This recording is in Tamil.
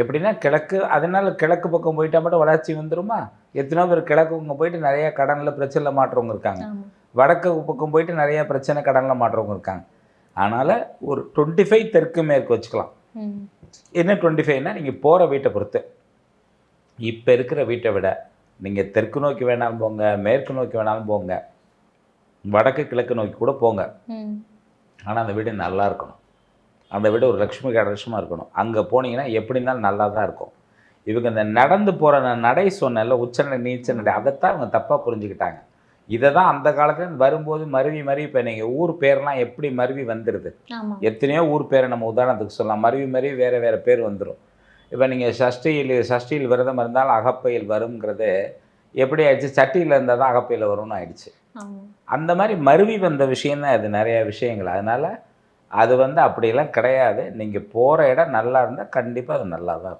எப்படின்னா கிழக்கு அதனால கிழக்கு பக்கம் போயிட்டா மட்டும் வளர்ச்சி வந்துருமா? எத்தனையோ பேர் கிழக்கு பக்கம் போயிட்டு நிறைய கடனில் பிரச்சனையில் மாற்றவங்க இருக்காங்க. வடக்கு பக்கம் போயிட்டு நிறைய பிரச்சனை கடனில் மாற்றவங்க இருக்காங்க. அதனால் ஒரு டுவெண்ட்டி ஃபைவ் தெற்கு மேற்கு வச்சுக்கலாம். என்ன டுவெண்ட்டி ஃபைவ்னா நீங்கள் போகிற வீட்டை பொறுத்து. இப்போ இருக்கிற வீட்டை விட நீங்கள் தெற்கு நோக்கி வேணாலும் போங்க மேற்கு நோக்கி வேணாலும் போங்க. வடக்கு கிழக்கு நோக்கி கூட போங்க. ஆனால் அந்த வீடு நல்லா இருக்கணும். அந்த வீடு ஒரு லக்ஷ்மி கடாட்சமாக இருக்கணும். அங்கே போனீங்கன்னா எப்படி இருந்தாலும் நல்லா தான் இருக்கும். இவங்க இந்த நடந்து போகிற நடை சொன்னல உச்சநடை நீச்ச நடை அதைத்தான் அவங்க தப்பாக புரிஞ்சுக்கிட்டாங்க. இதை தான் அந்த காலத்துல வரும்போது மருவி மருவி இப்போ நீங்கள் ஊர் பேர்லாம் எப்படி மருவி வந்துடுது எத்தனையோ ஊர் பேரை நம்ம உதாரணத்துக்கு சொல்லலாம். மருவி மருவி வேறு வேறு பேர் வந்துடும் இப்போ நீங்கள் சஷ்டியில் சஷ்டியில் விரதம் இருந்தால் அகப்பையில் வருங்கிறது எப்படி ஆயிடுச்சு? சட்டியில் இருந்தால் தான் அகப்பையில் வரும்னு ஆயிடுச்சு. அந்த மாதிரி மருவி வந்த விஷயம்தான் இது நிறைய விஷயங்கள். அதனால் அது வந்து அப்படியெல்லாம் கிடையாது. நீங்கள் போகிற இடம் நல்லா இருந்தால் கண்டிப்பாக அது நல்லா தான் இருக்கும்.